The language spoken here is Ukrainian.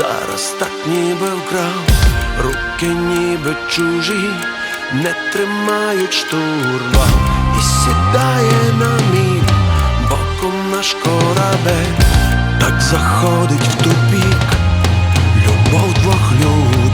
зараз так ніби вкрав, руки ніби чужі, не тримають штурма. І сідає на мій боком наш корабель, так заходить в тупік, любов двох людей.